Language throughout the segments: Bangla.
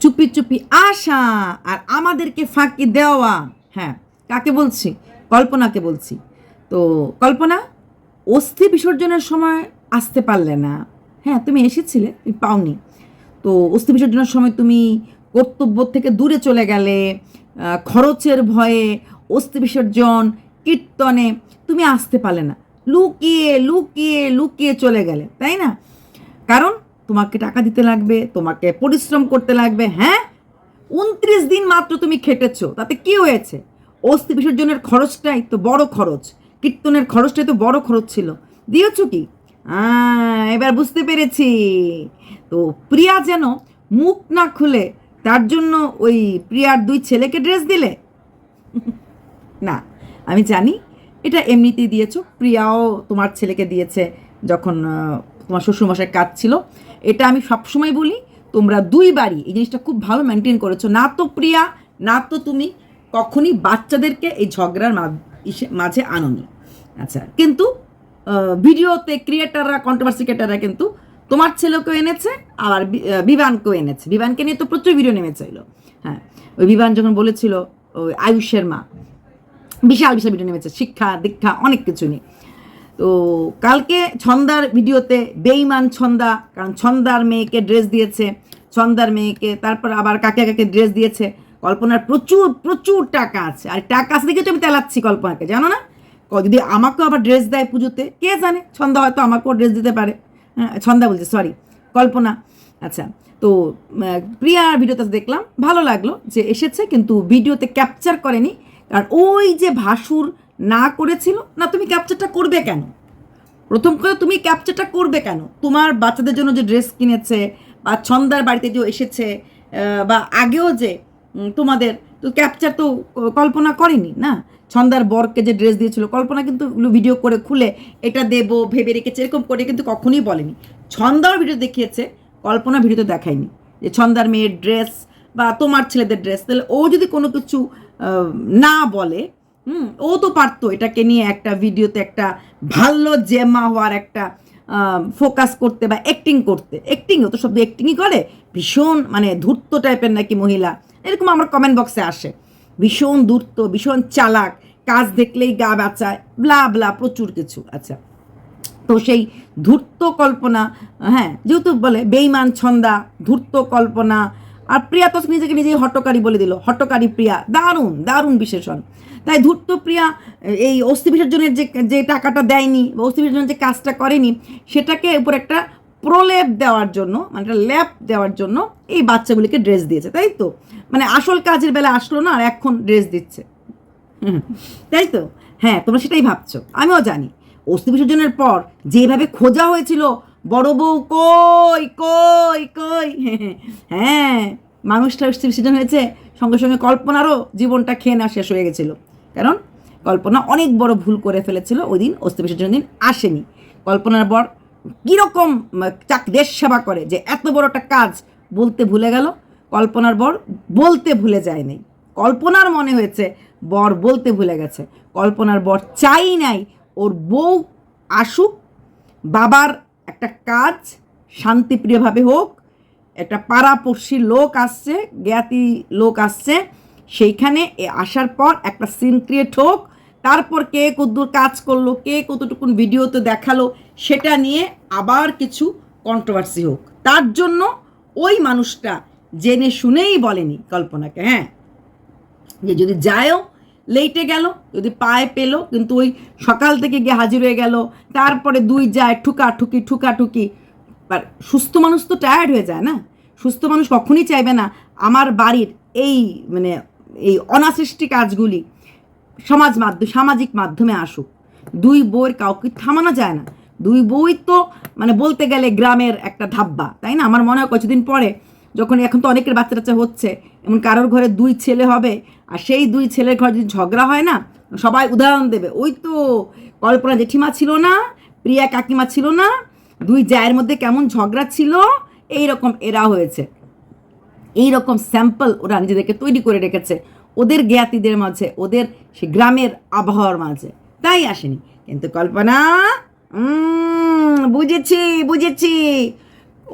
চুপি চুপি আসা আর আমাদেরকে ফাঁকি দেওয়া। হ্যাঁ কাকে বলছি? কল্পনাকে বলছি। তো কল্পনা, অস্থি বিসর্জনের সময় আসতে পারলে না। হ্যাঁ তুমি এসেছিলে, তুমি পাওনি। তো অস্থি বিসর্জনের সময় তুমি কর্তব্য থেকে দূরে চলে গেলে খরচের ভয়ে অস্থি বিসর্জন, কীর্তনে তুমি আসতে পারলে না। লুকিয়ে লুকিয়ে লুকিয়ে চলে গেলে, তাই না? কারণ তোমাকে টাকা দিতে লাগবে, তোমাকে পরিশ্রম করতে লাগবে হ্যাঁ? উনত্রিশ দিন মাত্র তুমি খেটেছো, তাতে কি হয়েছে? অস্থি বিসর্জনের খরচটাই তো বড় খরচ, কীর্তনের খরচটাই তো বড় খরচ ছিল। দিয়েছ কি? এবার বুঝতে পেরেছি। তো প্রিয়া যেন মুখ না খুলে তার জন্য ওই প্রিয়ার দুই ছেলেকে ড্রেস দিলে? না, আমি জানি, এটা এমনিতেই দিয়েছ, প্রিয়াও তোমার ছেলেকে দিয়েছে যখন তোমার শ্বশুরমশাই কাজ ছিল এটা আমি সবসময় বলি তোমরা দুই বাড়ি এই জিনিসটা খুব ভালো মেনটেন করেছ। না তো প্রিয়া না তো তুমি কখনই বাচ্চাদেরকে এই ঝগড়ার মাঝে আনোনি। আচ্ছা কিন্তু ভিডিওতে ক্রিয়েটাররা কন্ট্রোভার্সি ক্রিয়েটাররা কিন্তু তোমার ছেলেকেও এনেছে আহ, বিবানকেও এনেছে। বিবানকে নিয়ে তো প্রচুর ভিডিও নেমেছিল। হ্যাঁ ওই বিবান যখন বলেছিল ওই আয়ুষের মা বিশাল বিশাল ভিডিও নেমেছে শিক্ষা দীক্ষা অনেক কিছু নিয়ে। তো কালকে ছন্দার ভিডিওতে বেইমান ছন্দা কারণ ছন্দার মেয়েকে ড্রেস দিয়েছে ছন্দার মেয়েকে তারপর আবার কাকে কাকে ড্রেস দিয়েছে কল্পনার প্রচুর প্রচুর টাকা আছে। আর টাকা আছে দেখে তো আমি তেলাচ্ছি কল্পনাকে জানো না? যদি আমাকেও আবার ড্রেস দেয় পুজোতে কে জানে? ছন্দা হয়তো আমাকেও ড্রেস দিতে পারে। হ্যাঁ ছন্দা বলছে সরি কল্পনা। আচ্ছা তো আহ, প্রিয়ার ভিডিওতে দেখলাম ভালো লাগল যে এসেছে কিন্তু ভিডিওতে ক্যাপচার করেনি। কারণ ওই যে ভাসুর না করেছিল, না তুমি ক্যাপচারটা করবে কেন? প্রথম কথা, তুমি ক্যাপচারটা করবে কেন? তোমার বাচ্চাদের জন্য যে ড্রেস কিনেছে বা ছন্দার বাড়িতে যে এসেছে বা আগেও যে তোমাদের, তো ক্যাপচার তো কল্পনা করেনি, না? ছন্দার বরকে যে ড্রেস দিয়েছিল, কল্পনা কিন্তু ভিডিও করে খুলে এটা দেবো, ভেবে রেখেছে, এরকম করে কিন্তু কখনোই বলেনি। ছন্দার ভিডিও দেখিয়েছে, কল্পনা ভিডিওতে দেখায়নি। যে ছন্দার মেয়ের ড্রেস বা তোমার ছেলেদের ড্রেস তাহলে ও যদি কোনো কিছু না বলে হুম, ও তো পারতো এটাকে নিয়ে একটা ভিডিওতে একটা ভালো জেমা হওয়ার একটা ফোকাস করতে বা অ্যাক্টিং করতে। অ্যাক্টিং ও তো সব অ্যাক্টিংই করে। ভীষণ মানে ধূর্ত টাইপের নাকি মহিলা। এরকম আমার কমেন্ট বক্সে আসে। ভীষণ ধূর্ত, ভীষণ চালাক, কাজ দেখলেই গা বাঁচায় ব্লা ব্লা প্রচুর কিছু। আচ্ছা তো সেই ধূর্ত কল্পনা হ্যাঁ যেহেতু বলে বেইমান ছন্দা, ধূর্ত কল্পনা আর প্রিয়া তো নিজেকে নিজেই হট্টকারী বলে দিল হট্টকারী প্রিয়া দারুণ দারুণ বিশেষণ। তাই ধূর্ত প্রিয়া এই অস্থি বিসর্জনের যে যে টাকাটা দেয়নি বা অস্থি বিসর্জনের যে কাজটা করেনি সেটাকে উপর একটা প্রলেপ দেওয়ার জন্য মানে একটা ল্যাপ দেওয়ার জন্য এই বাচ্চাগুলিকে ড্রেস দিয়েছে তাই তো? মানে আসল কাজের বেলা আসলো না আর এখন ড্রেস দিচ্ছে। তাই তো? হ্যাঁ তোমরা সেটাই ভাবছ। আমিও জানি। অস্থি বিসর্জনের পর যেভাবে খোঁজা হয়েছিল বড় বউ কই কই কই? হ্যাঁ মানুষটা বিসর্জন হয়েছে। সঙ্গে সঙ্গে কল্পনারও জীবনটা খেয়ে না শেষ হয়ে গেছিল। কারণ কল্পনা অনেক বড় ভুল করে ফেলেছিল, ওই দিন অস্থি বিসর্জনের দিন আসেনি। কল্পনার বর কীরকম চাক দেশ সেবা করে যে এত বড় একটা কাজ বলতে ভুলে গেল, কল্পনার বর বলতে ভুলে যায়নি। কল্পনার মনে হয়েছে, বর বলতে ভুলে গেছে। কল্পনার বর চাই নাই, ওর বউ আসুক, বাবার একটা কাজ শান্তিপ্রিয়ভাবে হোক, একটা পাড়াপড়শি লোক আসছে, জ্ঞাতি লোক আসছে, সেইখানে আসার পর একটা সিন ক্রিয়েট হোক, তারপর কে কদ্দুর কাজ করল, কে কতটুকুন ভিডিওতে দেখাল, সেটা নিয়ে আবার কিছু কন্ট্রোভার্সি হোক। তার জন্য ওই মানুষটা জেনে শুনেই বলেনি কল্পনাকে হ্যাঁ? যে যদি যায়ও লেটে গেল, যদি পায়ে পেল, কিন্তু ওই সকাল থেকে গিয়ে হাজির হয়ে গেল, তারপরে দুই যায় ঠুকা ঠুকি ঠুকা ঠুকি। আর সুস্থ মানুষ তো টায়ার্ড হয়ে যায় না? সুস্থ মানুষ কখনই চাইবে না আমার বাড়ির এই মানে এই অনাসৃষ্টি কাজগুলি সমাজ মাধ্যম, সামাজিক মাধ্যমে আসুক। দুই বইয়ের কাউকে থামানো যায় না। দুই বই তো মানে বলতে গেলে গ্রামের একটা ধাব্বা, তাই না? আমার মনে হয় কিছুদিন পরে যখন এখন তো অনেকের বাচ্চা টাচ্চা হচ্ছে, এমন কারোর ঘরে দুই ছেলে হবে, আর সেই দুই ছেলের ঘরে যদি ঝগড়া হয় না, সবাই উদাহরণ দেবে। ওই তো কল্পনা জেঠিমা ছিল না, প্রিয়া কাকিমা ছিল না, দুই জায়ের মধ্যে কেমন ঝগড়া ছিল এই রকম এরা হয়েছে। এই রকম স্যাম্পল ওরা নিজেদেরকে তৈরি করে রেখেছে, ওদের জ্ঞাতিদের মাঝে, ওদের সে গ্রামের আবহাওয়ার মাঝে। তাই আসেনি। কিন্তু কল্পনা বুঝেছি বুঝেছি।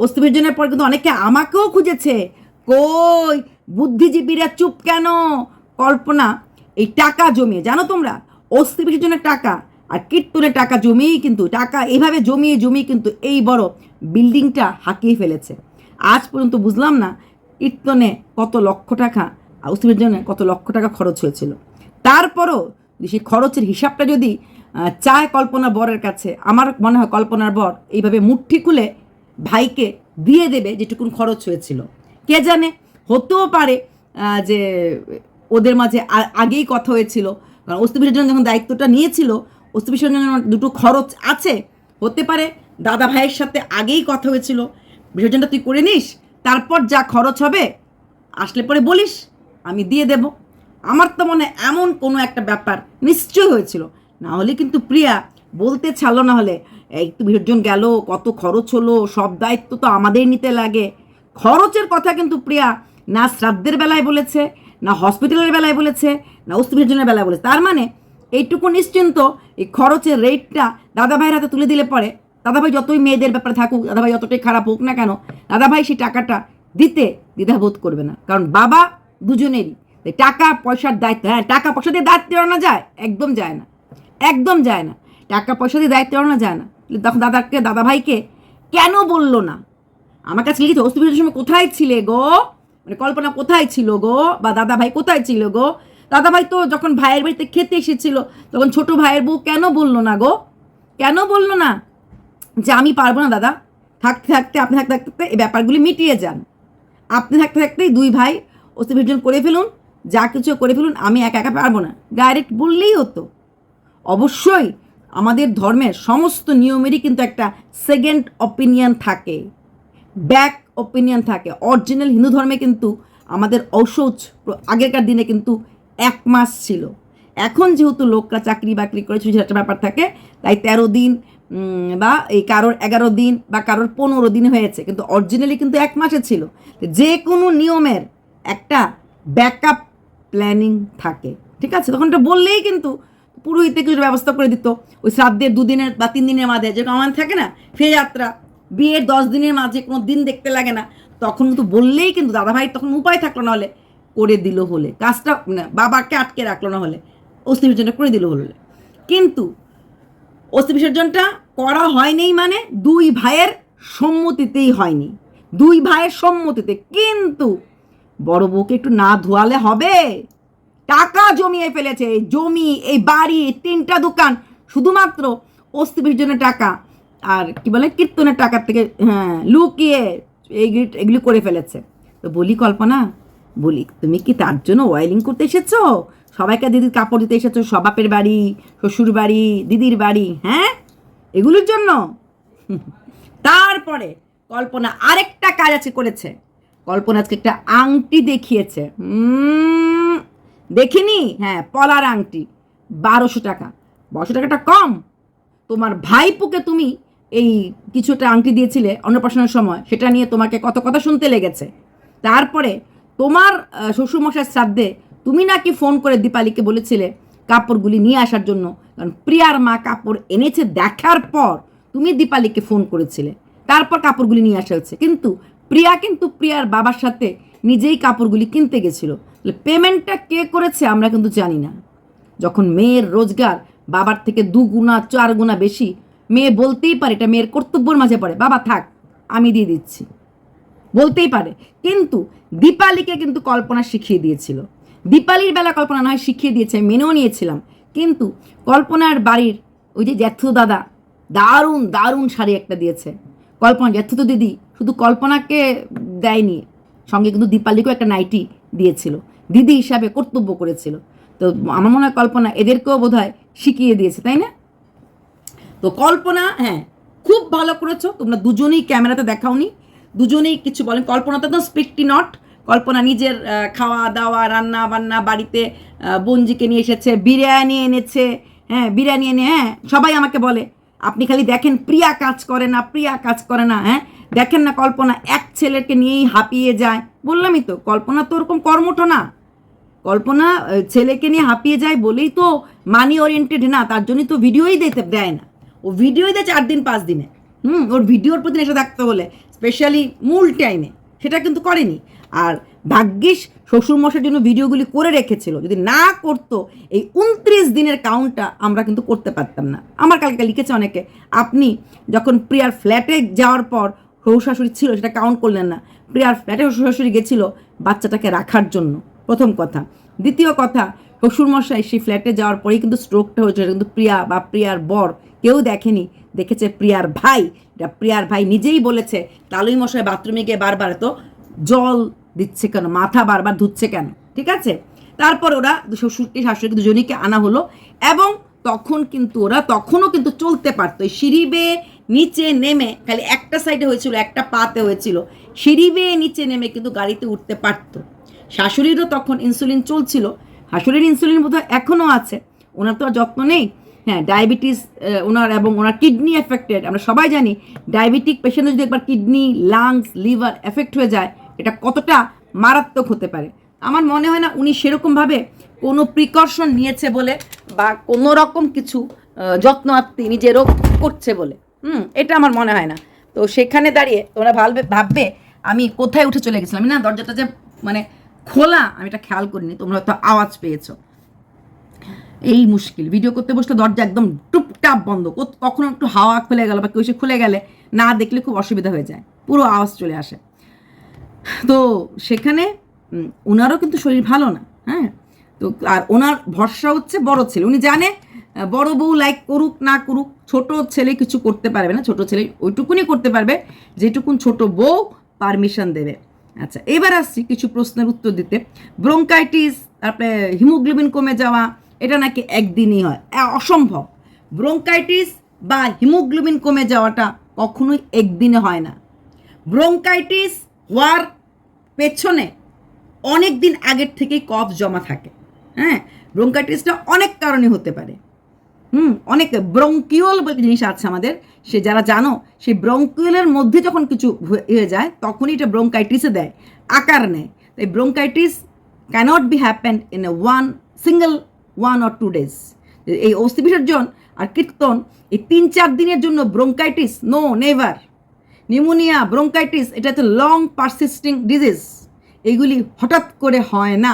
অস্থি বিসর্জনের পর কিন্তু অনেকে আমাকেও খুঁজেছে। কই? বুদ্ধিজীবীরা চুপ কেন? কল্পনা, এই টাকা জমিয়ে, জানো তোমরা? অস্থি বিসর্জনের টাকা আর কীর্তনের টাকা জমিয়েই কিন্তু, টাকা এইভাবে জমিয়ে জমিয়ে কিন্তু এই বড় বিল্ডিংটা হাঁকিয়ে ফেলেছে। আজ পর্যন্ত বুঝলাম না কীর্তনে কত লক্ষ টাকা আর অস্থি বিসর্জনে কত লক্ষ টাকা খরচ হয়েছিল। তারপরও সেই খরচের হিসাবটা যদি চায় কল্পনা বরের কাছে, আমার মনে হয় কল্পনার বর এইভাবে মুঠি খুলে ভাইকে দিয়ে দেবে যেটুকুন খরচ হয়েছিল। কে জানে? হতেও পারে যে ওদের মাঝে আগেই কথা হয়েছিল। কারণ অস্থি বিসর্জন যখন দায়িত্বটা নিয়েছিল অস্থি বিসর্জনের দুটো খরচ আছে, হতে পারে দাদা ভাইয়ের সাথে আগেই কথা হয়েছিল। বিসর্জনটা তুই করে নিস, তারপর যা খরচ হবে, আসলে পরে বলিস, আমি দিয়ে দেব। আমার তো মনে এমন কোনো একটা ব্যাপার নিশ্চয় হয়েছিল। না হলে কিন্তু প্রিয়া বলতে ছাড়লো না হলে। তো বিসর্জন গেল, কত খরচ হলো, সব দায়িত্ব তো আমাদের নিতে লাগে। খরচের কথা কিন্তু প্রিয়া না শ্রাদ্ধের বেলায় বলেছে, না হসপিটালের বেলায় বলেছে, না অস্থি বিসর্জনের বেলায় বলেছে। তার মানে এইটুকু নিশ্চিন্ত এই খরচের রেটটা দাদা ভাইয়ের হাতে তুলে দিলে পরে দাদাভাই যতই মেয়েদের ব্যাপারে থাকুক, দাদাভাই যতটাই খারাপ হোক না কেন, দাদাভাই সেই টাকাটা দিতে দ্বিধাবোধ করবে না। কারণ বাবা দুজনেরই। টাকা পয়সার দায়িত্ব হ্যাঁ টাকা পয়সা দিয়ে দায়িত্ব এড়ানো যায়, একদম যায় না। একদম যায় না। টাকা পয়সা দিয়ে দায়িত্ব এড়ানো যায় না। তখন দাদাকে দাদা ভাইকে কেন বলল না? আমার কাছে লিখেছে অস্তি বিসর্জনের সময় কোথায় ছিলে গো? মানে কল্পনা কোথায় ছিল গো? বা দাদা ভাই কোথায় ছিল গো? দাদা ভাই তো যখন ভাইয়ের বাড়িতে খেতে এসেছিল, তখন ছোট ভাইয়ের বউ কেন বলল না গো? কেন বলল না? যে আমি পারব না দাদা। থাকতে থাকতে, আপনি থাকতে থাকতে এই ব্যাপারগুলি মিটিয়ে যান। আপনি থাকতে থাকতেই দুই ভাই অস্থি বিসর্জন করে ফেলুন, যা কিছু করে ফেলুন, আমি একা একা পারব না। ডাইরেক্ট বললেই হতো। অবশ্যই আমাদের ধর্মের সমস্ত নিয়মেরই কিন্তু একটা সেকেন্ড অপিনিয়ন থাকে। ব্যাক অপিনিয়ন থাকে। অরিজিনাল হিন্দু ধর্মে কিন্তু আমাদের ঔষধ আগেকার দিনে কিন্তু এক মাস ছিল। এখন যেহেতু লোকরা চাকরি বাকরি করে, ছোটো একটা ব্যাপার থাকে, তাই তেরো দিন বা এই কারোর এগারো দিন বা কারোর পনেরো দিন হয়েছে। কিন্তু অরিজিনালি কিন্তু এক মাসে ছিল। যে কোনো নিয়মের একটা ব্যাকআপ প্ল্যানিং থাকে। ঠিক আছে? তখন এটা বললেই কিন্তু পুরোহিতে কিছু ব্যবস্থা করে দিত। ওই শ্রাদ্ধের দুদিনের বা তিন দিনের মাঝে যেরকম আমার থাকে না ফের যাত্রা। বিয়ের দশ দিনের মাঝে কোনো দিন দেখতে লাগে না। তখন কিন্তু বললেই কিন্তু দাদাভাই তখন উপায় থাকল না হলে করে দিল হলে। কাজটা না, বাবাকে আটকে রাখল না হলে অস্থি বিসর্জনটা করে দিল হলে। কিন্তু অস্থি বিসর্জনটা করা হয়নি মানে দুই ভাইয়ের সম্মতিতেই হয়নি। দুই ভাইয়ের সম্মতিতে। কিন্তু বড় বউকে একটু না ধোয়ালে হবে? টাকা জমিয়ে ফেলেছে জমি এই বাড়ি তিনটা দোকান শুধুমাত্র অস্থি বিসর্জনের টাকা আর কি বলে কীর্তনের টাকার থেকে হ্যাঁ লুকিয়ে এইগুলি এগুলি করে ফেলেছে। তো বলি কল্পনা বলি তুমি কি তার জন্য ওয়াইলিং করতে এসেছ? সবাইকে দিদির কাপড় দিতে এসেছ সবাপের বাড়ি শ্বশুর বাড়ি দিদির বাড়ি হ্যাঁ? এগুলোর জন্য? তারপরে কল্পনা আরেকটা কাজ আছে করেছে। কল্পনা আজকে একটা আংটি দেখিয়েছে। উম, দেখিনি? হ্যাঁ পলার আংটি বারোশো টাকা। বারোশো টাকাটা কম। তোমার ভাইপুকে তুমি এই কিছু একটা আংটি দিয়েছিলে অন্নপ্রাশনের সময় সেটা নিয়ে তোমাকে কত কথা শুনতে লেগেছে। তারপরে তোমার আহ, শ্বশুরমশাই শ্রাদ্ধে তুমি নাকি ফোন করে দীপালিকে বলেছিলে কাপড়গুলি নিয়ে আসার জন্য কারণ প্রিয়ার মা কাপড় এনেছে দেখার পর তুমি দীপালিকে ফোন করেছিলে। তারপর কাপড়গুলি নিয়ে আসা হচ্ছে কিন্তু প্রিয়া কিন্তু প্রিয়ার বাবার সাথে নিজেই কাপড়গুলি কিনতে গেছিল। পেমেন্টটা কে করেছে আমরা কিন্তু জানি না। যখন মেয়ের রোজগার বাবার থেকে দু গুণা, চার গুণা বেশি, মেয়ে বলতেই পারে, এটা মেয়ের কর্তব্যের মাঝে পড়ে, বাবা, থাক, আমি দিয়ে দিচ্ছি। বলতেই পারে। কিন্তু দীপালিকে কিন্তু কল্পনা শিখিয়ে দিয়েছিল। দীপালির বেলা কল্পনা নয়, শিখিয়ে দিয়েছে মেনেও নিয়েছিলাম। কিন্তু কল্পনার বাড়ির ওই যে জ্যাঠু দাদা, দারুণ দারুণ শাড়ি একটা দিয়েছে। কল্পনা, জ্যাঠু দিদি, শুধু কল্পনাকে দেয়নি। সঙ্গে কিন্তু দীপালিকেও একটা নাইটি দিয়েছিল। দিদি হিসাবে কর্তব্য করেছিল। তো আমার মনে হয় কল্পনা এদেরকেও বোধ শিখিয়ে দিয়েছে, তাই না? তো কল্পনা হ্যাঁ খুব ভালো করেছ। তোমরা দুজনেই ক্যামেরাতে দেখাওনি। দুজনেই কিছু বলেন। কল্পনা তো স্পিকটি নট। কল্পনা নিজের খাওয়া দাওয়া রান্না বান্না বাড়িতে বঞ্জিকে নিয়ে এসেছে, বিরিয়ানি এনেছে হ্যাঁ বিরিয়ানি এনে হ্যাঁ সবাই আমাকে বলে, আপনি খালি দেখেন, প্রিয়া কাজ করে না, প্রিয়া কাজ করে না হ্যাঁ? দেখেন না কল্পনা, এক ছেলেকে নিয়েই হাঁপিয়ে যায়। বললামই তো, কল্পনা তো ওরকম কর্মঠ না। কল্পনা ছেলেকে নিয়ে হাঁপিয়ে যায় বলেই তো মানি ওরিয়েন্টেড না, তার জন্যই তো ভিডিওই দিতে দেয় না। ও ভিডিওই দেয় চার দিন, পাঁচ দিনে। হুম, ওর ভিডিওর প্রতি এসে থাকতে হলে স্পেশালি মূল টাইমে সেটা কিন্তু করেনি। আর ভাগ্যিস শ্বশুরমশার জন্য ভিডিওগুলি করে রেখেছিল। যদি না করতো, এই উনত্রিশ দিনের কাউন্টটা আমরা কিন্তু করতে পারতাম না। আমার কালকে লিখেছে অনেকে, আপনি যখন প্রিয়ার ফ্ল্যাটে যাওয়ার পর শ্বশুর শাশুড়ি ছিল, সেটা কাউন্ট করলেন না। প্রিয়ার ফ্ল্যাটে শ্বশুর শাশুড়ি গেছিল বাচ্চাটাকে রাখার জন্য। প্রথম কথা। দ্বিতীয় কথা, শ্বশুরমশাই সেই ফ্ল্যাটে যাওয়ার পরেই কিন্তু স্ট্রোকটা হয়েছিল কিন্তু প্রিয়া বা প্রিয়ার বর কেউ দেখেনি। দেখেছে প্রিয়ার ভাই। এটা প্রিয়ার ভাই নিজেই বলেছে, তালুই মশাই বাথরুমে গিয়ে বারবার তো জল দিচ্ছে কেন? মাথা বারবার ধুচ্ছে কেন? ঠিক আছে? তারপর ওরা শ্বশুরকে, শাশুড়িকে দুজনীকে আনা হলো এবং তখন কিন্তু ওরা, তখনও কিন্তু চলতে পারতো। সিঁড়ি বেয়ে নিচে নেমে, খালি একটা সাইডে হয়েছিল, একটা পাতে হয়েছিল। সিঁড়ি বেয়ে নিচে নেমে কিন্তু গাড়িতে উঠতে পারতো। শাশুড়িরও তখন ইনসুলিন চলছিল। শাশুড়ির ইনসুলিন বোধহয় এখনও আছে। ওনার তো আর যত্ন নেই। হ্যাঁ ডায়াবেটিস ওনার এবং ওনার কিডনি এফেক্টেড আমরা সবাই জানি। ডায়াবেটিক পেশেন্ট যদি একবার কিডনি লাংস লিভার এফেক্ট হয়ে যায়, এটা কতটা মারাত্মক হতে পারে? আমার মনে হয় না উনি সেরকমভাবে কোনো প্রিকশন নিয়েছে বলে বা কোনো রকম কিছু যত্ন আত্মি নিজেরও করছে বলে। হুম, এটা আমার মনে হয় না। তো সেখানে দাঁড়িয়ে তোমরা ভাববে ভাববে, আমি কোথায় উঠে চলে গেছিলাম। না দরজাটা যে মানে খোলা, আমি এটা খেয়াল করিনি, তোমরা হয়তো আওয়াজ পেয়েছ। এই মুশকিল। ভিডিও করতে বসলে দরজা একদম টুপটাপ বন্ধ। কখনো একটু হাওয়া খুলে গেল বা কেউ সে খুলে গেলে, না দেখলে খুব অসুবিধা হয়ে যায়। পুরো আওয়াজ চলে আসে। তো সেখানে ওনারও কিন্তু শরীর ভালো না হ্যাঁ? তো, আর ওনার ভরসা হচ্ছে বড় ছেলে। উনি জানে বড় বউ লাইক করুক না করুক, ছোট ছেলে কিছু করতে পারবে না, ছোট ছেলে ওইটুকুনি করতে পারবে, যেটুকুন ছোট বউ পারমিশন দেবে। আচ্ছা এবার আসছি কিছু প্রশ্নের উত্তর দিতে। ব্রঙ্কাইটিস তারপরে হিমোগ্লোবিন কমে যাওয়া, এটা নাকি একদিনই হয়? অসম্ভব। ব্রঙ্কাইটিস বা হিমোগ্লোবিন কমে যাওয়াটা কখনোই একদিনে হয় না। ব্রঙ্কাইটিস হওয়ার পেছনে অনেক দিন আগের থেকেই কফ জমা থাকে। হ্যাঁ ব্রঙ্কাইটিসটা অনেক কারণে হতে পারে। হুম, অনেক ব্রঙ্কিওল বলে জিনিস আছে আমাদের। সে যারা জানো, সেই ব্রঙ্কিওলের মধ্যে যখন কিছু হয়ে হয়ে যায়, তখনই এটা ব্রঙ্কাইটিসে দেয়, আকার নেয়। তাই bronchitis can't be happen in a one single one or two days এই অস্থি বিসর্জন আর কীর্তন, এই তিন, চার দিনের জন্য bronchitis no never pneumonia bronchitis এটা তো লং পারসিস্টিং ডিজিজ এগুলি হঠাৎ করে হয় না।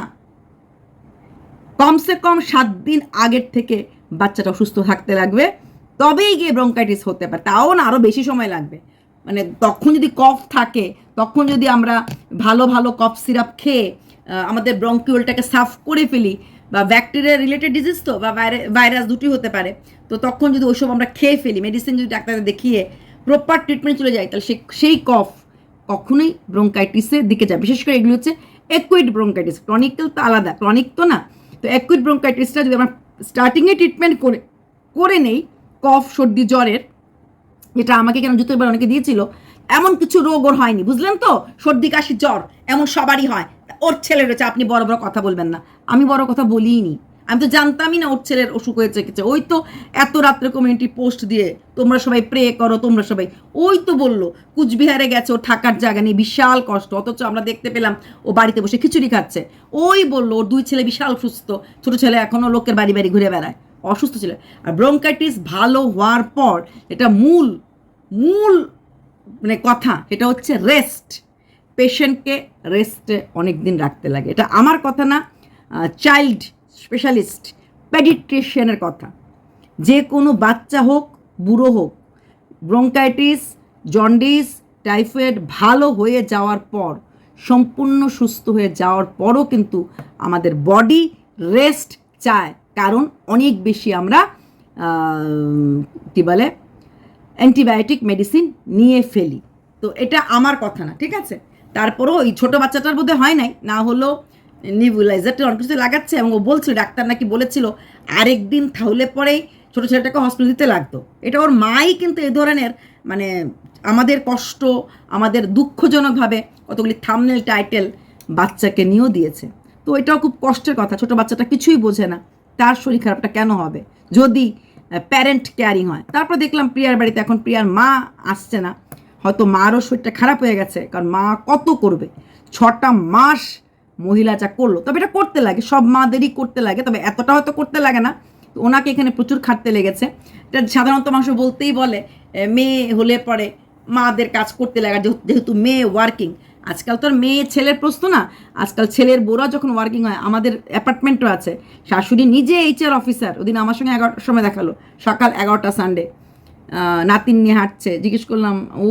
কমসে কম সাত দিন আগের থেকে বাচ্চাটা অসুস্থ থাকতে লাগবে, তবেই গিয়ে ব্রঙ্কাইটিস হতে পারে। তাও না আরও বেশি সময় লাগবে। মানে তখন যদি কফ থাকে, তখন যদি আমরা ভালো ভালো কফ সিরাপ খেয়ে আমাদের ব্রঙ্কিওলটাকে সাফ করে ফেলি, বা ব্যাকটেরিয়া রিলেটেড ডিজিজ তো, বা ভাইরাস দুটি হতে পারে, তো তখন যদি ওইসব আমরা খেয়ে ফেলি মেডিসিন যদি ডাক্তারদের দেখিয়ে প্রপার ট্রিটমেন্ট চলে যায়, তাহলে সেই কফ কখনোই ব্রঙ্কাইটিসের দিকে যায়। বিশেষ করে এগুলো হচ্ছে একুইড ব্রঙ্কাইটিস ক্রনিক্যাল তো আলাদা ক্রনিক তো না। তো একুইড ব্রঙ্কাইটিসটা যদি আমরা স্টার্টিংয়ে ট্রিটমেন্ট করে করে নেই কফ সর্দি, জ্বরের যেটা আমাকে কেন জুতো এবার অনেকে দিয়েছিল, এমন কিছু রোগ ওর হয়নি, বুঝলেন তো? সর্দি, কাশি, জ্বর, এমন সবারই হয়। ওর ছেলে রয়েছে আপনি বড় বড় কথা বলবেন না। আমি বড় কথা বলিনি আমি তো জানতামই না ওর ছেলের অসুখ হয়েছে কিছু ওই তো এত রাত্রে কমিউনিটি পোস্ট দিয়ে তোমরা সবাই প্রে করো, তোমরা সবাই। ওই তো বলল, কুচবিহারে গেছে, ও থাকার জায়গা নেই, বিশাল কষ্ট। অথচ আমরা দেখতে পেলাম ও বাড়িতে বসে খিচুড়ি খাচ্ছে। ওই বলল, ওর দুই ছেলে বিশাল সুস্থ। ছোট ছেলে এখনও লোকের বাড়ি বাড়ি ঘুরে বেড়ায়। অসুস্থ ছিল। আর ব্রঙ্কাইটিস ভালো হওয়ার পর এটা মূল মূল মানে কথা, এটা হচ্ছে রেস্ট পেশেন্টকে রেস্টে অনেক দিন রাখতে লাগে। এটা আমার কথা না চাইল্ড স্পেশালিস্ট প্যাডিট্রিশিয়ানের কথা। যে কোনো বাচ্চা হোক, বুড়ো হোক ব্রঙ্কাইটিস জন্ডিস টাইফয়েড ভালো হয়ে যাওয়ার পর, সম্পূর্ণ সুস্থ হয়ে যাওয়ার পরও কিন্তু আমাদের বডি রেস্ট চায়। কারণ অনেক বেশি আমরা কী বলে অ্যান্টিবায়োটিক মেডিসিন নিয়ে ফেলি। তো এটা আমার কথা না, ঠিক আছে? তারপরেও ওই ছোটো বাচ্চাটার বোধহয় হয় নাই। না হলো নিবুলাইজারটা অনেক কিছু লাগাচ্ছে এবং ও বলছিল, ডাক্তার নাকি বলেছিল, আরেকদিন তাহলে পরেই ছোটো ছেলেটাকে হসপিটাল দিতে লাগতো। এটা ওর মাই কিন্তু এই ধরনের মানে আমাদের কষ্ট, আমাদের দুঃখজনকভাবে কতগুলি থামনেল টাইটেল বাচ্চাকে নিয়েও দিয়েছে। তো এটাও খুব কষ্টের কথা, ছোট বাচ্চাটা কিছুই বোঝে না, তার শরীর খারাপটা কেন হবে? যদি প্যারেন্ট কেয়ারিং হয়। তারপর দেখলাম প্রিয়ার বাড়িতে এখন প্রিয়ার মা আসছে না। হয়তো মারও শরীরটা খারাপ হয়ে গেছে, কারণ মা কত করবে? ছটা মাস মহিলা যা করল। তবে এটা করতে লাগে, সব মাদেরই করতে লাগে, তবে এতটা হয়তো করতে লাগে না। ওনাকে এখানে প্রচুর খাটতে লেগেছে। এটা সাধারণত মানুষ বলতেই বলে মেয়ে হলে পরে মাদের কাজ করতে লাগে যেহেতু- মেয়ে ওয়ার্কিং আজকাল তো আর মেয়ে ছেলের প্রশ্ন না। আজকাল ছেলের বোরা যখন ওয়ার্কিং হয়, আমাদের অ্যাপার্টমেন্টও আছে। শাশুড়ি নিজে এইচআর অফিসার ওদিন আমার সঙ্গে এগারোটার সময় দেখাল, সকাল এগারোটা সানডে নাতিন নিয়ে হাঁটছে। জিজ্ঞেস করলাম, ও,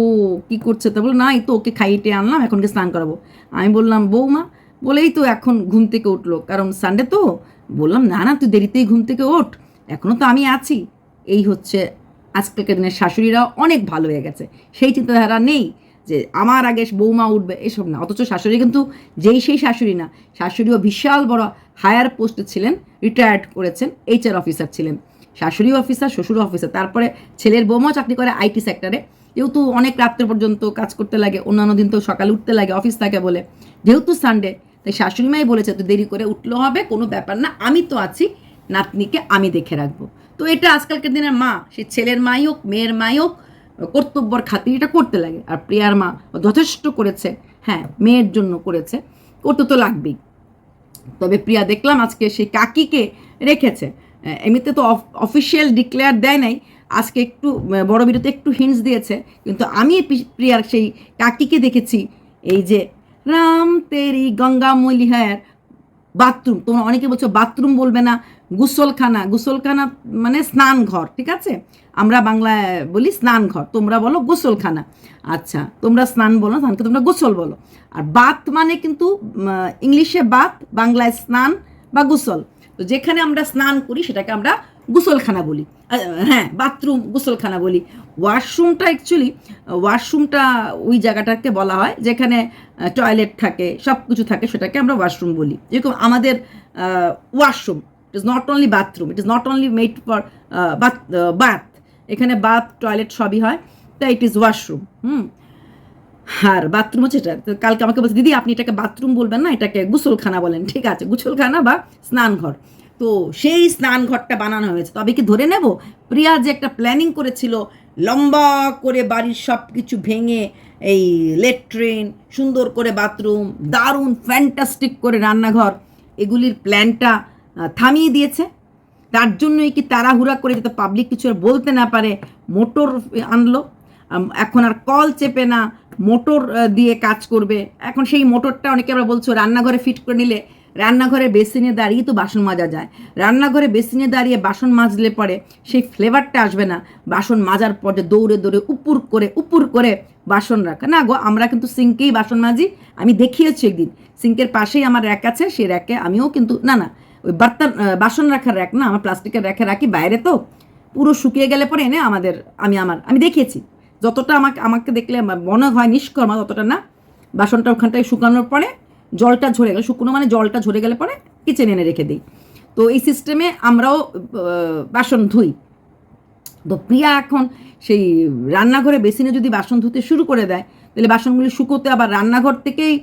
কি করছে? তা বলল, না, এই তো ওকে খাইয়ে আনলাম এখনকে স্নান করাবো। আমি বললাম, বৌমা বলেই তো এখন ঘুম থেকে উঠল। কারণ সানডে তো বললাম, না না, তুই দেরিতেই ঘুম থেকে ওঠ। এখনও তো আমি আছি। এই হচ্ছে আজকালকার দিনের শাশুড়িরা অনেক ভালো হয়ে গেছে। সেই চিন্তাধারা নেই যে আমার আগে বৌমা উঠবে, এসব না। অথচ শাশুড়ি কিন্তু যেই সেই শাশুড়ি না। শাশুড়িও বিশাল বড় হায়ার পোস্টে ছিলেন, রিটায়ার্ড করেছেন, এইচআর অফিসার ছিলেন। শাশুড়ি অফিসার, শ্বশুর অফিসার, তারপরে ছেলের বৌমাও চাকরি করে আইটি সেক্টরে। যেহেতু অনেক রাত্রে পর্যন্ত কাজ করতে লাগে, অন্যান্য দিন তো সকালে উঠতে লাগে, অফিস থাকে বলে। যেহেতু সানডে তাই শাশুড়ি মাই বলেছে, তো দেরি করে উঠলেও হবে, কোনো ব্যাপার না, আমি তো আছি, নাতনিকে আমি দেখে রাখব। তো এটা আজকালকার দিনের মা, সে ছেলের মাই হোক, মেয়ের মাই হোক, কর্তব্যর খাতির এটা করতে লাগে। আর প্রিয়ার মা যথেষ্ট করেছে হ্যাঁ মেয়ের জন্য করেছে করতে তো লাগবেই। তবে প্রিয়া দেখলাম আজকে সেই কাকিকে রেখেছে। এমনিতে তো অফিসিয়াল ডিক্লেয়ার দেয় নাই, আজকে একটু বড় বিরতে একটু হিন্টস দিয়েছে, কিন্তু আমি প্রিয়ার সেই কাকিকে দেখেছি, এই যে রাম তেরি গঙ্গা মলিহার। বাথরুম, তোমরা অনেকে বলছো বাথরুম বলবে না, গুসলখানা গুসলখানা মানে স্নান ঘর ঠিক আছে? আমরা বাংলায় বলি স্নান ঘর তোমরা বলো গোসলখানা। আচ্ছা তোমরা স্নান বলো, স্নানকে তোমরা গোসল বলো। আর বাত মানে কিন্তু ইংলিশে বাত বাংলায় স্নান বা গোসল। তো যেখানে আমরা স্নান করি, সেটাকে আমরা গোসলখানা বলি। হ্যাঁ বাথরুম, গোসলখানা বলি। ওয়াশরুমটা অ্যাকচুয়ালি ওয়াশরুমটা ওই জায়গাটাকে বলা হয়, যেখানে টয়লেট থাকে সব কিছু থাকে, সেটাকে আমরা ওয়াশরুম বলি। যেরকম আমাদের washroom it is not only bathroom it is not only made for bath bath এখানে বাথ টয়লেট সবই হয় তাই ইট ইজ ওয়াশরুম, হুম। আর বাথরুম হচ্ছে এটা কালকে আমাকে বলছে, দিদি, আপনি এটাকে বাথরুম বলবেন না, এটাকে গুসলখানা বলেন। ঠিক আছে, গুসলখানা বা স্নানঘর। তো সেই স্নানঘরটা বানানো হয়েছে। তবে কি ধরে নেব? প্রিয়া যে একটা প্ল্যানিং করেছিল লম্বা করে বাড়ির সব কিছু ভেঙে এই লেট্রিন সুন্দর করে বাথরুম, দারুণ ফ্যান্টাস্টিক করে রান্নাঘর, এগুলির প্ল্যানটা থামিয়ে দিয়েছে। তার জন্যই কি তাড়াহুড়া করে যাতে পাবলিক কিছু আর বলতে না পারে, মোটর আনলো। এখন আর কল চেপে না, মোটর দিয়ে কাজ করবে। এখন সেই মোটরটা অনেকে আমরা বলছো রান্নাঘরে ফিট করে নিলে রান্নাঘরে বেসিনে দাঁড়িয়ে তো বাসন মাজা যায়। রান্নাঘরে বেসিনে দাঁড়িয়ে বাসন মাজলে পরে সেই ফ্লেভারটা আসবে না। বাসন মাজার পরে দৌড়ে দৌড়ে উপুর করে উপুর করে বাসন রাখা। না গো, আমরা কিন্তু সিঙ্কেই বাসন মাজি। আমি দেখিয়েছি একদিন, সিঙ্কের পাশেই আমার র্যাক আছে, সেই র্যাকে আমিও কিন্তু, না না, ওই বার্তার বাসন রাখার র্যাক না, আমার প্লাস্টিকের র্যাকে রাখি বাইরে তো। পুরো শুকিয়ে গেলে পরে এনে আমাদের, আমি আমার, আমি দেখিয়েছি। যতটা আমাকে আমাকে দেখলে মনে হয় নিষ্কর্মা, ততটা না। বাসনটা ওখানটায় শুকানোর পরে জলটা ঝরে গেলে, শুকনো মানে জলটা ঝরে গেলে পরে কিচেনে এনে রেখে দিই। তো এই সিস্টেমে আমরাও বাসন ধুই। তো প্রিয়া এখন সেই রান্নাঘরে বেসিনে যদি বাসন ধুতে শুরু করে দেয়, তাহলে বাসনগুলি শুকোতে আবার রান্নাঘর থেকেই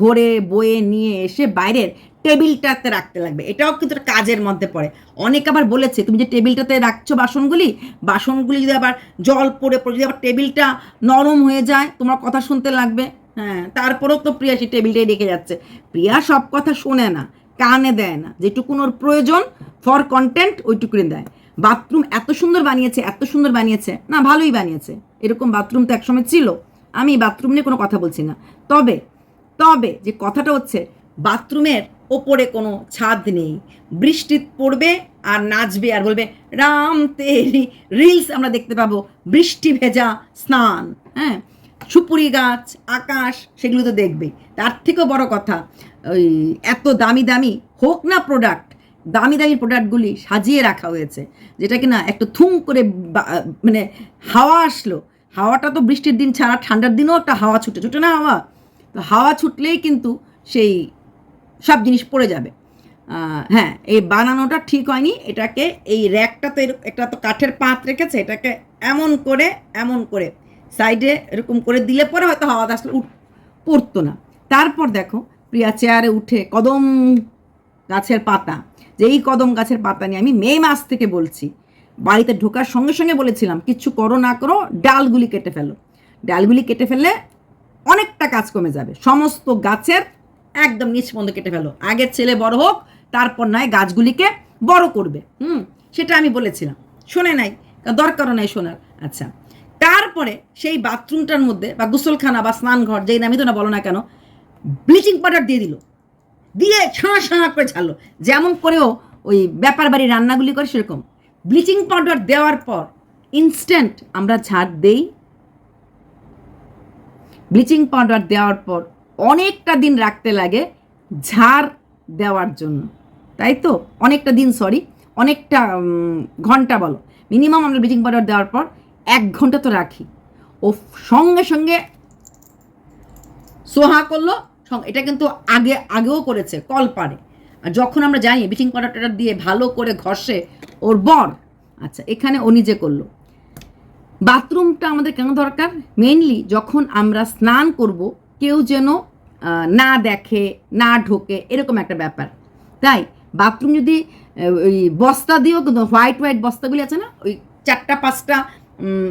ধরে, বয়ে, নিয়ে এসে বাইরের টেবিলটাতে রাখতে লাগবে। এটাও কিন্তু কাজের মধ্যে পড়ে। অনেক আবার বলেছে, তুমি যে টেবিলটাতে রাখছো বাসনগুলি বাসনগুলি যদি আবার জল পড়ে পড়ে, যদি আবার টেবিলটা নরম হয়ে যায়, তোমার কথা শুনতে লাগবে। হ্যাঁ তারপরেও তো প্রিয়া সেই টেবিলটাই রেখে যাচ্ছে। প্রিয়া সব কথা শোনে না, কানে দেয় না। যেটুকুন ওর প্রয়োজন ফর কন্টেন্ট ওইটুকুনি দেয়। বাথরুম এত সুন্দর বানিয়েছে, এত সুন্দর বানিয়েছে। না, ভালোই বানিয়েছে। এরকম বাথরুম তো একসময় ছিল। আমি বাথরুম নিয়ে কোনো কথা বলছি না। তবে তবে যে কথাটা হচ্ছে, বাথরুমের ওপরে কোনো ছাদ নেই। বৃষ্টি পড়বে আর নাচবে আর বলবে, রাম তেরি রিলস আমরা দেখতে পাবো। বৃষ্টি ভেজা স্নান। হ্যাঁ সুপুরি গাছ, আকাশ, সেগুলো তো দেখবেই। তার থেকেও বড় কথা, ওই এত দামি দামি, হোক না প্রোডাক্ট দামি দামি প্রোডাক্টগুলি সাজিয়ে রাখা হয়েছে, যেটা কিনা একটু থুম করে মানে হাওয়া আসলো। হাওয়াটা তো বৃষ্টির দিন ছাড়া, ঠান্ডার দিনও একটা হাওয়া ছুটে ছুটে না হাওয়া? তো হাওয়া ছুটলেই কিন্তু সেই সব জিনিস পড়ে যাবে। হ্যাঁ এই বানানোটা ঠিক হয়নি, এটাকে এই র্যাকটা তো একটা তো কাঠের পাত রেখেছে, এটাকে এমন করে এমন করে সাইডে এরকম করে দিলে পরে হয়তো হাওয়া আসলে উঠ, পড়তো না। তারপর দেখো, প্রিয়া চেয়ারে উঠে কদম গাছের পাতা। যে এই কদম গাছের পাতা নিয়ে আমি মে মাস থেকে বলছি। বাড়িতে ঢোকার সঙ্গে সঙ্গে বলেছিলাম কিচ্ছু করো না করো, ডালগুলি কেটে ফেলো। ডালগুলি কেটে ফেললে অনেকটা কাজ কমে যাবে। সমস্ত গাছের একদম নিচ পর্যন্ত কেটে ফেলো। আগের ছেলে বড় হোক, তারপর নয় গাছগুলিকে বড় করবে। হুম, সেটা আমি বলেছিলাম। শোনে নাই, দরকারও নাই শোনার। আচ্ছা তারপরে সেই বাথরুমটার মধ্যে বা গোসলখানা বা স্নানঘর, যেই নামই তো না বলো না কেন, ব্লিচিং পাউডার দিয়ে দিল। দিয়ে ছাঁ ছাঁ করে ছাড়লো। যেমন করেও ওই ব্যাপার বাড়ি রান্নাগুলি করে সেরকম। ব্লিচিং পাউডার দেওয়ার পর ইনস্ট্যান্ট আমরা ঝাড় দেই। ব্লিচিং পাউডার দেওয়ার পর অনেকটা দিন রাখতে লাগে ঝাড় দেওয়ার জন্য। তাই তো? অনেকটা দিন সরি অনেকটা ঘণ্টা বলো। মিনিমাম আমরা ব্লিচিং পাউডার দেওয়ার পর এক ঘণ্টা তো রাখি। ও সঙ্গে সঙ্গে সোহা করল এটা কিন্তু আগে, আগেও করেছে, কল পারে। আর যখন আমরা জানি ব্লিচিং পাউডারটা দিয়ে ভালো করে ঘষে ওর বর আচ্ছা এখানে ও নিজে করল। বাথরুমটা আমাদের কেন দরকার? মেইনলি যখন আমরা স্নান করব, কেউ যেন না দেখে, না ঢোকে, এরকম একটা ব্যাপার। তাই বাথরুম যদি ওই বস্তা দিয়েও কিন্তু হোয়াইট হোয়াইট বস্তাগুলি আছে না? ওই চারটা, পাঁচটা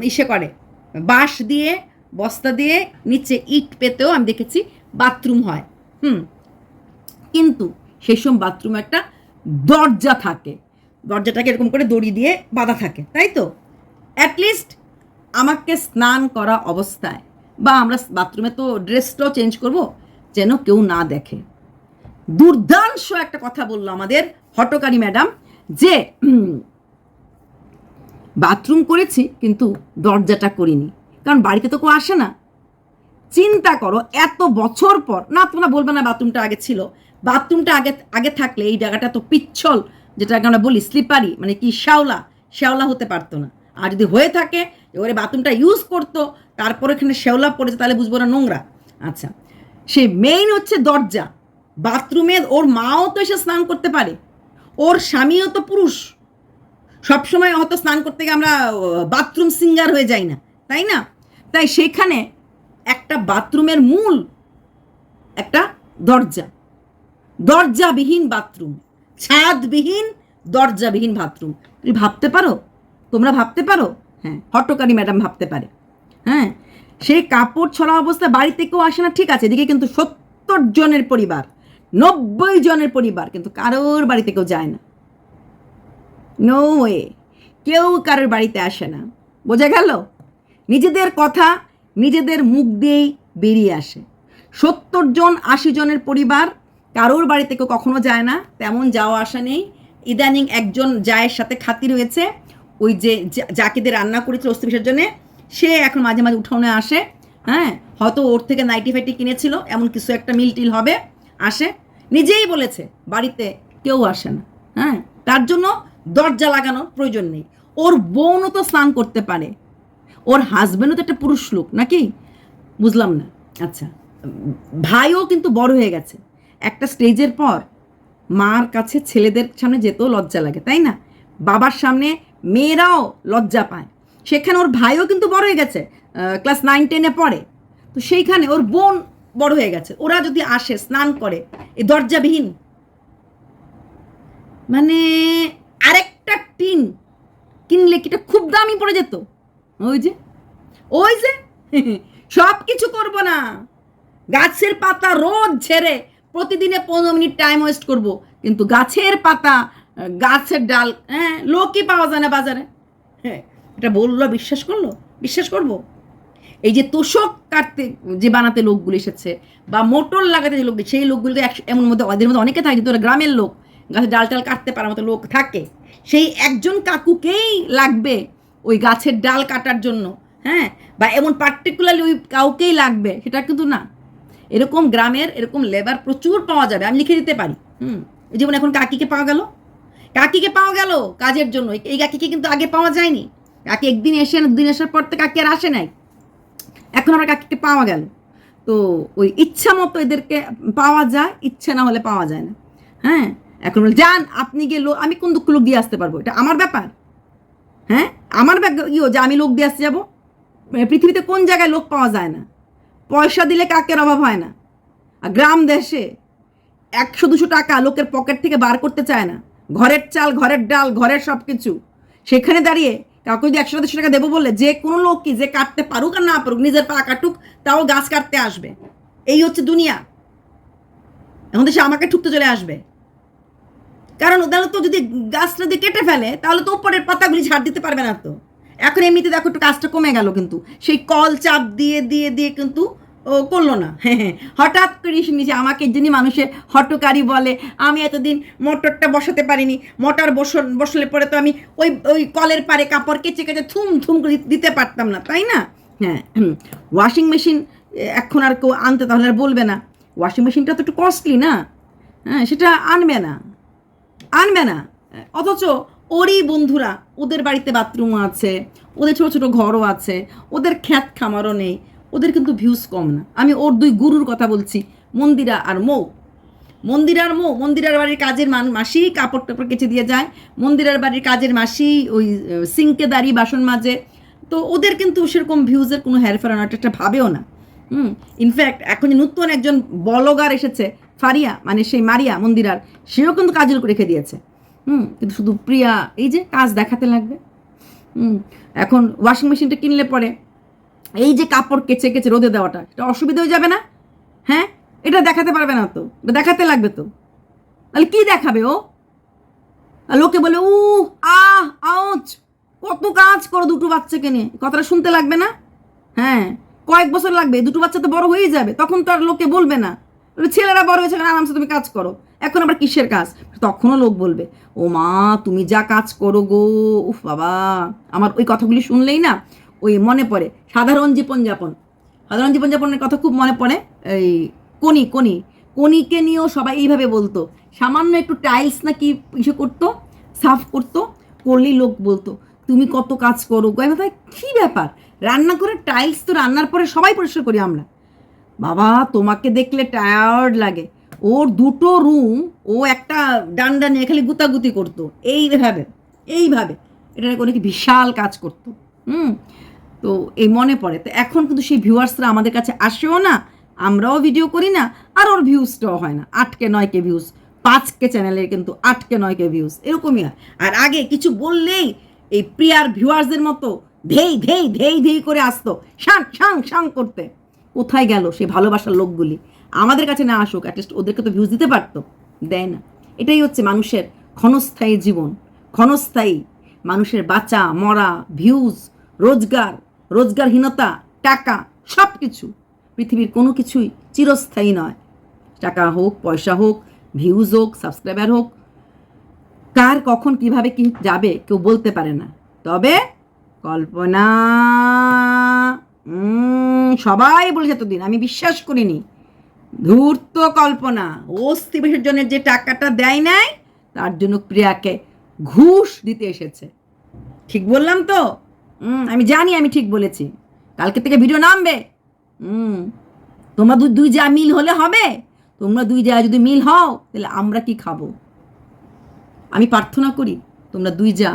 ইসে করে। বাঁশ দিয়ে, বস্তা দিয়ে নিচে ইট পেতেও আমি দেখেছি বাথরুম হয়। হুম। কিন্তু সেই সময় বাথরুমে একটা দরজা থাকে। দরজাটাকে এরকম করে দড়ি দিয়ে বাঁধা থাকে, তাই তো? অ্যাটলিস্ট আমাকে স্নান করা অবস্থায় বা আমরা বাথরুমে তো ড্রেসটাও চেঞ্জ করব, যেন কেউ না দেখে। দুর্দাংশ একটা কথা বলল আমাদের হটকারী ম্যাডাম যে বাথরুম করেছি, কিন্তু দরজাটা করিনি। কারণ বাড়িতে তো কেউ আসে না। চিন্তা করো, এত বছর পর, না, তোমরা বলবে না বাথরুমটা আগে ছিল। বাথরুমটা আগে আগে থাকলে এই জায়গাটা তো পিচ্ছল, যেটাকে আমরা বলি স্লিপারি মানে কি শ্যাওলা শ্যাওলা হতে পারতো না। আর যদি হয়ে থাকে ওরে বাথরুমটা ইউজ করতো, তারপর এখানে শ্যাওলা পড়েছে, তাহলে বুঝব না নোংরা। আচ্ছা সে মেইন হচ্ছে দরজা। বাথরুমে ওর মাও তো এসে স্নান করতে পারে। ওর স্বামীও তো পুরুষ। সবসময় হয়তো স্নান করতে গিয়ে আমরা বাথরুম সিঙ্গার হয়ে যাই না, তাই না? তাই সেখানে একটা বাথরুমের মূল একটা দরজা, দরজাবিহীন বাথরুম, ছাদবিহীন দরজাবিহীন বাথরুম। তুমি ভাবতে পারো? তোমরা ভাবতে পারো? হ্যাঁ হটকারী ম্যাডাম ভাবতে পারে। হ্যাঁ সেই কাপড় ছড়া অবস্থায় বাড়িতে কেউ আসে না, ঠিক আছে, এদিকে কিন্তু সত্তর জনের পরিবার, নব্বই জনের পরিবার, কিন্তু কারোর বাড়িতে কেউ যায় না। নো ওয়ে কেউ কারোর বাড়িতে আসে না। বোঝা গেল? নিজেদের কথা নিজেদের মুখ দিয়েই বেরিয়ে আসে। সত্তর জন, আশি জনের পরিবার কারোর বাড়িতে কেউ কখনো যায় না। তেমন যাওয়া আসা নেই। ইদানিং একজন জায়ের সাথে খাতির হয়েছে ওই যে দিয়ে রান্না করেছিল অস্থি বিসর্জনে, সে এখন মাঝে মাঝে উঠোনে আসে। হ্যাঁ হয়তো ওর থেকে নাইটি ফাইটি কিনেছিল, এমন কিছু একটা মিল টিল হবে, আসে। নিজেই বলেছে, বাড়িতে কেউ আসে না। হ্যাঁ তার জন্য দরজা লাগানোর প্রয়োজন নেই। ওর বোনও তো স্নান করতে পারে। ওর হাজবেন্ডও তো একটা পুরুষ লোক, নাকি? বুঝলাম না। আচ্ছা ভাইও কিন্তু বড় হয়ে গেছে। একটা স্টেজের পর মার কাছে ছেলেদের সামনে যেতেও লজ্জা লাগে, তাই না? বাবার সামনে মেয়েরাও লজ্জা পায়। সেখানে ওর ভাইও কিন্তু বড় হয়ে গেছে ক্লাস নাইন টেনে পড়ে। তো সেইখানে ওর বোন বড় হয়ে গেছে। ওরা যদি আসে, স্নান করে, এই দরজাবিহীন। মানে আরেকটা টিন কিনলে কিটা খুব দামি পড়ে যেত? ওই যে ওই যে সব কিছু করব না। গাছের পাতা রোজ ঝেড়ে প্রতিদিনে পনেরো মিনিট টাইম ওয়েস্ট করব। কিন্তু গাছের পাতা, গাছের ডাল হ্যাঁ লোকই পাওয়া যায় না বাজারে। হ্যাঁ এটা বলল, বিশ্বাস করল? বিশ্বাস করব? এই যে তোষক কাটতে যে বানাতে লোকগুলো এসেছে, বা মোটর লাগাতে যে লোক সেই লোকগুলো এমন মধ্যে, ওদের মধ্যে অনেকে থাকে তোরা গ্রামের লোক গাছের ডাল টাল কাটতে পারার মতো লোক থাকে। সেই একজন কাকুকেই লাগবে ওই গাছের ডাল কাটার জন্য হ্যাঁ? বা এমন পার্টিকুলারলি ওই কাউকেই লাগবে, সেটা কিন্তু না। এরকম গ্রামের, এরকম লেবার প্রচুর পাওয়া যাবে, আমি লিখে দিতে পারি। হুম যেমন এখন কাকিকে পাওয়া গেল। কাকিকে পাওয়া গেল কাজের জন্য, এই কাকিকে কিন্তু আগে পাওয়া যায়নি। কাকি একদিন এসে দুদিন আসার পর তো কাকি আর আসে নাই। এখন আমরা কাকিকে পাওয়া গেল। তো ওই ইচ্ছা মতো এদেরকে পাওয়া যায়, ইচ্ছা না হলে পাওয়া যায় না। হ্যাঁ? এখন বলে, যান আপনি গিয়ে লোক আমি কোন দুঃখ লোক দিয়ে আসতে পারব? এটা আমার ব্যাপার। হ্যাঁ? আমার ইও যে আমি লোক দিয়ে আসতে যাব? পৃথিবীতে কোন জায়গায় লোক পাওয়া যায় না? পয়সা দিলে কাকের অভাব হয় না? আর গ্রাম দেশে একশো দুশো টাকা লোকের পকেট থেকে বার করতে চায় না। ঘরের চাল ঘরের ডাল ঘরের সব কিছু সেখানে দাঁড়িয়ে কাউকে যদি একশো দুশো টাকা দেবো বললে যে কোনো লোক কি যে কাটতে পারুক আর না পারুক নিজের পা কাটুক তাও গাছ কাটতে আসবে। এই হচ্ছে দুনিয়া। এখন দেশে আমাকে ঠুকতে চলে আসবে। কারণ ওদের তো যদি গাছটা যদি কেটে ফেলে, তাহলে তো উপরের পাতাগুলি ঝাড় দিতে পারবে না তো। এখন এমনিতে দেখো একটু কাজটা কমে গেল কিন্তু। সেই কল চাপ দিয়ে দিয়ে দিয়ে কিন্তু ও করল না। হঠাৎ করে নিচে আমাকে যিনি মানুষে হটকারী বলে, আমি এতদিন মোটরটা বসাতে পারিনি। মোটর বস বসলে পরে তো আমি ওই ওই কলের পারে কাপড় কেচে কেচে থুম থুম করে দিতে পারতাম না, তাই না? হ্যাঁ ওয়াশিং মেশিন এখন আর কেউ আনতে তাহলে আর বলবে না। ওয়াশিং মেশিনটা তো একটু কস্টলি না? হ্যাঁ সেটা আনবে না। আনবে না। অথচ ওরই বন্ধুরা ওদের বাড়িতে বাথরুম আছে, ওদের ছোট ছোট ঘরও আছে, ওদের খ্যাত খামারও নেই, ওদের কিন্তু ভিউজ কম না। আমি ওর দুই গুরুর কথা বলছি, মন্দিরা আর মৌ। মন্দিরার মৌ, মন্দিরার বাড়ির কাজের মান মাসি কাপড় টাপড় কেচে দিয়ে যায়, মন্দিরার বাড়ির কাজের মাসি ওই সিঙ্কে দাঁড়িয়ে বাসন মাজে। তো ওদের কিন্তু সেরকম ভিউজের কোনো হেরফের একটা ভাবেও না। হুম ইনফ্যাক্ট এখন নতুন একজন বলগার এসেছে ফারিয়া মানে সেই মারিয়া মন্দিরার, সেও কিন্তু কাজের রেখে দিয়েছে। হুম, কিন্তু শুধু প্রিয়া এই যে কাজ দেখাতে লাগবে। হুম, এখন ওয়াশিং মেশিনটা কিনলে পরে এই যে কাপড় কেচে কেচে রোদে দেওয়াটা, এটা অসুবিধা হয়ে যাবে না? হ্যাঁ? এটা দেখাতে পারবে না তো দেখাতে লাগবে তো। তাহলে কি দেখাবে ও? লোকে বলে উ আহ, আউচ, কত কাজ করো দুটো বাচ্চাকে নিয়ে। কথাটা শুনতে লাগবে না? হ্যাঁ কয়েক বছর লাগবে, দুটো বাচ্চা তো বড় হয়েই যাবে, তখন তো আর লোকে বলবে না। ছেলেরা বড় হয়েছে আরামসে তুমি কাজ করো। এখন আবার কিসের কাজ? তখনও লোক বলবে, ও মা, তুমি যা কাজ করো গো। উফ বাবা, আমার ওই কথাগুলি শুনলেই না ওই মনে পড়ে। সাধারণ জীবনযাপন সাধারণ জীবনযাপনের কথা খুব মনে পড়ে। এই কনি কনি কনিকে নিয়েও সবাই এইভাবে বলতো। সামান্য একটু টাইলস না কি ইসে করতো, সাফ করতো, করলেই লোক বলতো, তুমি কত কাজ করো গো? কী ব্যাপার? রান্না করে টাইলস তো রান্নার পরে সবাই পরিষ্কার করি আমরা। বাবা, তোমাকে দেখলে টায়ার্ড লাগে। ওর দুটো রুম ও একটা ডান্ডা নিয়ে খালি গুতাগুতি করতো। এইভাবে এইভাবে। এটা করে কি বিশাল কাজ করতো। হুম? তো এই মনে পড়ে। তো এখন কিন্তু সেই ভিউয়ার্সরা আমাদের কাছে আসেও না, আমরাও ভিডিও করি না, আর ওর ভিউজটাও হয় না। আটকে নয় কে ভিউজ পাঁচকে চ্যানেলের কিন্তু আটকে নয় কে ভিউজ এরকমই হয়। আর আগে কিছু বললেই এই প্রিয়ার ভিউয়ার্সদের মতো ধেই ধেই ধেই ধেই করে আসতো। শাং শাং শাং করতে। কোথায় গেল সেই ভালোবাসার লোকগুলি? আমাদের কাছে না আসুক অ্যাটলিস্ট ওদেরকে তো ভিউজ দিতে পারতো। দেয় না। এটাই হচ্ছে মানুষের ক্ষণস্থায়ী জীবন। ক্ষণস্থায়ী মানুষের বাঁচা, মরা ভিউজ রোজগার, রোজগারহীনতা, টাকা সব কিছু পৃথিবীর কোনো কিছুই চিরস্থায়ী নয়। টাকা হোক, পয়সা হোক ভিউজ হোক সাবস্ক্রাইবার হোক, কার কখন কীভাবে কি যাবে কেউ বলতে পারে না। তবে কল্পনা সবাই বলেছে এতদিন, আমি বিশ্বাস করিনি। ধূর্ত কল্পনা। অস্থি বিসর্জনের যে টাকাটা দেয় নাই, তার জন্য প্রিয়াকে ঘুষ দিতে এসেছে। ঠিক বললাম তো? আমি জানি, আমি ঠিক বলেছি। কালকে থেকে ভিডিও নামবে। হুম তোমরা দুই যা মিল হলে হবে। তোমরা দুই যা যদি মিল হও, তাহলে আমরা কি খাব? আমি প্রার্থনা করি, তোমরা দুই যা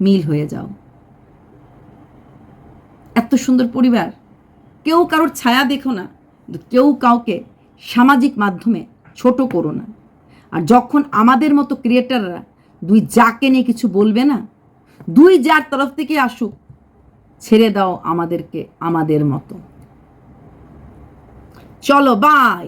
মিল হয়ে যাও। এত সুন্দর পরিবার। কেউ কারোর ছায়া দেখো না। কেউ কাউকে সামাজিক মাধ্যমে ছোট করো না। আর যখন আমাদের মতো ক্রিয়েটাররা দুই যাকে নিয়ে কিছু বলবে না, দুই যার তরফ থেকে আসুক, ছেড়ে দাও আমাদেরকে, আমাদের মতো। চলো বাই